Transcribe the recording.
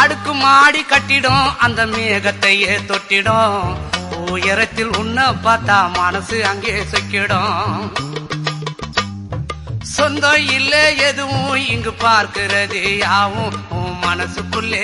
அடுக்கு மாடி கட்டிடும் அந்த மேகத்தையே தொட்டிடும். உயரத்தில் உன்ன பார்த்தா மனசு அங்கே செக்கிடும். சொந்தம் இல்ல எதுவும் இங்கு பார்க்கிறது யாவும் உன் மனசுக்குள்ளே